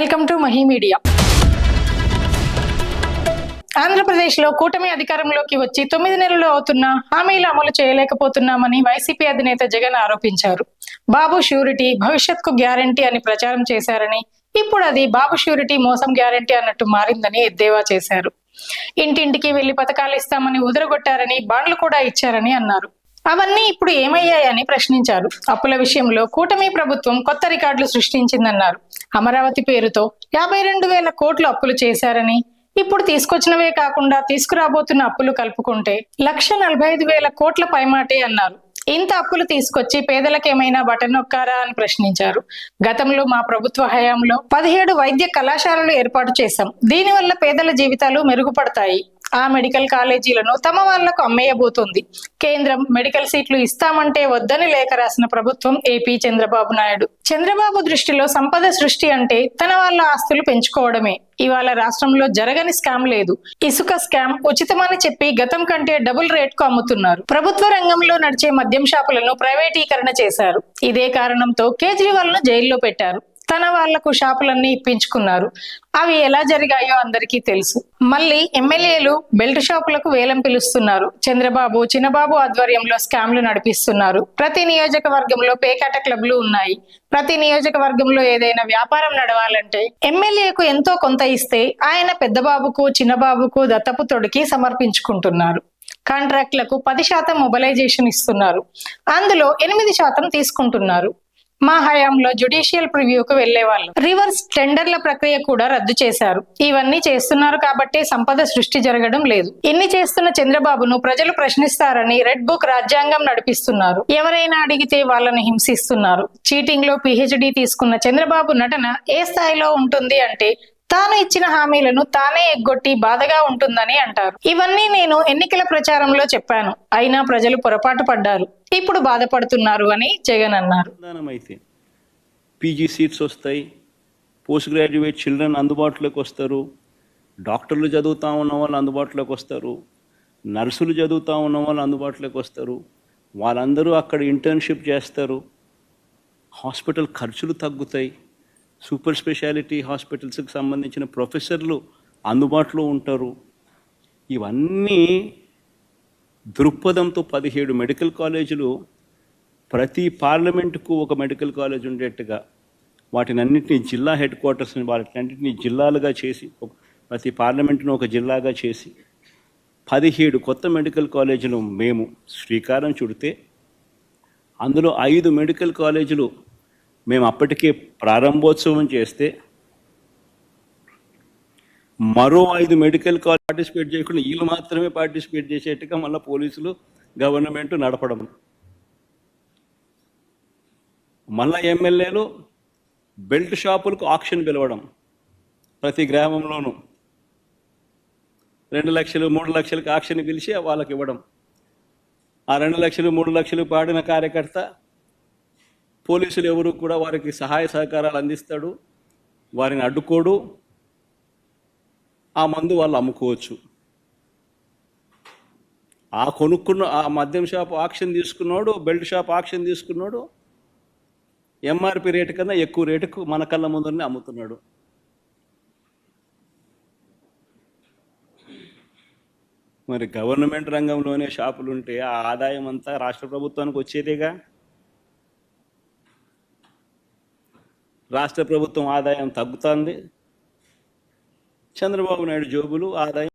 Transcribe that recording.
Welcome to Mahi media. ఆంధ్రప్రదేశ్లో కూటమి అధికారంలోకి వచ్చి తొమ్మిది నెలలు అవుతున్నా హామీలు అమలు చేయలేకపోతున్నామని వైసీపీ అధినేత జగన్ ఆరోపించారు. బాబు షూరిటీ భవిష్యత్కు గ్యారంటీ అని ప్రచారం చేశారని ఇప్పుడు అది బాబు షూరిటీ మోసం గ్యారంటీ అన్నట్టు మారిందని ఎద్దేవా చేశారు. ఇంటింటికి వెళ్ళి పథకాలు ఇస్తామని ఉదరగొట్టారని బాండ్లు కూడా ఇచ్చారని అన్నారు. అవన్నీ ఇప్పుడు ఏమయ్యాయని ప్రశ్నించారు. అప్పుల విషయంలో కూటమి ప్రభుత్వం కొత్త రికార్డులు సృష్టించిందన్నారు. అమరావతి పేరుతో యాభై రెండు వేల కోట్లు అప్పులు చేశారని. ఇప్పుడు తీసుకొచ్చినవే కాకుండా తీసుకురాబోతున్న అప్పులు కలుపుకుంటే లక్ష నలభై ఐదు వేల కోట్ల పైమాటే అన్నారు. ఇంత అప్పులు తీసుకొచ్చి పేదలకేమైనా బటన్ నొక్కారా అని ప్రశ్నించారు. గతంలో మా ప్రభుత్వ హయాంలో పదిహేడు వైద్య కళాశాలలు ఏర్పాటు చేశాం. దీనివల్ల పేదల జీవితాలు మెరుగుపడతాయి. ఆ మెడికల్ కాలేజీలను తమ వాళ్ళకు అమ్మేయబోతోంది. కేంద్రం మెడికల్ సీట్లు ఇస్తామంటే వద్దని లేఖ రాసిన ప్రభుత్వం ఏపీ చంద్రబాబు నాయుడు. చంద్రబాబు దృష్టిలో సంపద సృష్టి అంటే తన వాళ్ళ ఆస్తులు పెంచుకోవడమే. ఇవాళ రాష్ట్రంలో జరగని స్కామ్ లేదు. ఇసుక స్కామ్ ఉచితమని చెప్పి గతం కంటే డబుల్ రేట్కు అమ్ముతున్నారు. ప్రభుత్వ రంగంలో నడిచే మద్యం షాపులను ప్రైవేటీకరణ చేశారు. ఇదే కారణంతో కేజ్రీవాల్ను జైల్లో పెట్టారు. తన వాళ్ళకు షాపులన్నీ ఇప్పించుకున్నారు. అవి ఎలా జరిగాయో అందరికీ తెలుసు. మళ్ళీ ఎమ్మెల్యేలు బెల్ట్ షాపులకు వేలం పిలుస్తున్నారు. చంద్రబాబు చిన్నబాబు ఆధ్వర్యంలో స్కామ్లు నడిపిస్తున్నారు. ప్రతి నియోజకవర్గంలో పేకాట క్లబ్లు ఉన్నాయి. ప్రతి నియోజకవర్గంలో ఏదైనా వ్యాపారం నడవాలంటే ఎమ్మెల్యేకు ఎంతో కొంత ఇస్తే ఆయన పెద్దబాబుకు చిన్నబాబుకు దత్తపు తొడికి సమర్పించుకుంటున్నారు. కాంట్రాక్టులకు పది శాతం మొబలైజేషన్ ఇస్తున్నారు. అందులో ఎనిమిది శాతం తీసుకుంటున్నారు. మా హయాంలో జుడిషియల్ ప్రివ్యూకు వెళ్ళేవాళ్ళు రివర్స్ టెండర్ల ప్రక్రియ కూడా రద్దు చేశారు. ఇవన్నీ చేస్తున్నారు కాబట్టే సంపద సృష్టి జరగడం లేదు. ఇన్ని చేస్తున్న చంద్రబాబును ప్రజలు ప్రశ్నిస్తారని రెడ్ బుక్ రాజ్యాంగం నడిపిస్తున్నారు. ఎవరైనా అడిగితే వాళ్ళని హింసిస్తున్నారు. చీటింగ్లో పిహెచ్డి తీసుకున్న చంద్రబాబు నటన ఏ స్థాయిలో ఉంటుంది అంటే తాను ఇచ్చిన హామీలను తానే ఎగ్గొట్టి బాధగా ఉంటుందని అంటారు. ఇవన్నీ నేను ఎన్నికల ప్రచారంలో చెప్పాను. అయినా ప్రజలు పొరపాటు పడ్డారు. ఇప్పుడు బాధపడుతున్నారు అని జగన్ అన్నారు. అయితే పీజీ సీట్స్ వస్తాయి. పోస్ట్ గ్రాడ్యుయేట్ చిల్డ్రన్ అందుబాటులోకి వస్తారు. డాక్టర్లు చదువుతా ఉన్న వాళ్ళు అందుబాటులోకి వస్తారు. నర్సులు చదువుతా ఉన్న వాళ్ళు అందుబాటులోకి వస్తారు. వాళ్ళందరూ అక్కడ ఇంటర్న్షిప్ చేస్తారు. హాస్పిటల్ ఖర్చులు తగ్గుతాయి. సూపర్ స్పెషాలిటీ హాస్పిటల్స్కి సంబంధించిన ప్రొఫెసర్లు అందుబాటులో ఉంటారు. ఇవన్నీ దృక్పథంతో పదిహేడు మెడికల్ కాలేజీలు ప్రతి పార్లమెంటుకు ఒక మెడికల్ కాలేజ్ ఉండేట్టుగా వాటిని అన్నింటినీ జిల్లా హెడ్ క్వార్టర్స్ని వాటిని జిల్లాలుగా చేసి ప్రతి పార్లమెంటును ఒక జిల్లాగా చేసి పదిహేడు కొత్త మెడికల్ కాలేజీలు మేము శ్రీకారం చుడితే అందులో ఐదు మెడికల్ కాలేజీలు మేము అప్పటికే ప్రారంభోత్సవం చేస్తే మరో ఐదు మెడికల్ కాలేజ్ పార్టిసిపేట్ చేయకుండా వీళ్ళు మాత్రమే పార్టిసిపేట్ చేసేట్టుగా మళ్ళీ పోలీసులు గవర్నమెంట్ నడపడం. మళ్ళా ఎమ్మెల్యేలు బెల్ట్ షాపులకు ఆక్షన్ పిలవడం ప్రతి గ్రామంలోనూ. రెండు లక్షలు మూడు లక్షలకు ఆక్షన్ పిలిచి వాళ్ళకి ఇవ్వడం. ఆ రెండు లక్షలు మూడు లక్షలు పాడిన కార్యకర్త పోలీసులు ఎవరు కూడా వారికి సహాయ సహకారాలు అందిస్తాడు వారిని అడ్డుకోడు ఆ మందు వాళ్ళు అమ్ముకోవచ్చు. ఆ కొనుక్కున్న ఆ మద్యం షాప్ ఆక్షన్ తీసుకున్నాడు బెల్ట్ షాప్ ఆక్షన్ తీసుకున్నాడు ఎంఆర్పి రేటు కన్నా ఎక్కువ రేటుకు మన కళ్ళ ముందరనే అమ్ముతున్నాడు. మరి గవర్నమెంట్ రంగంలోనే షాపులు ఉంటే ఆ ఆదాయం అంతా రాష్ట్ర ప్రభుత్వానికి వచ్చేదేగా? రాష్ట్ర ప్రభుత్వం ఆదాయం తగ్గుతుంది. చంద్రబాబు నాయుడు జోబులు ఆదాయం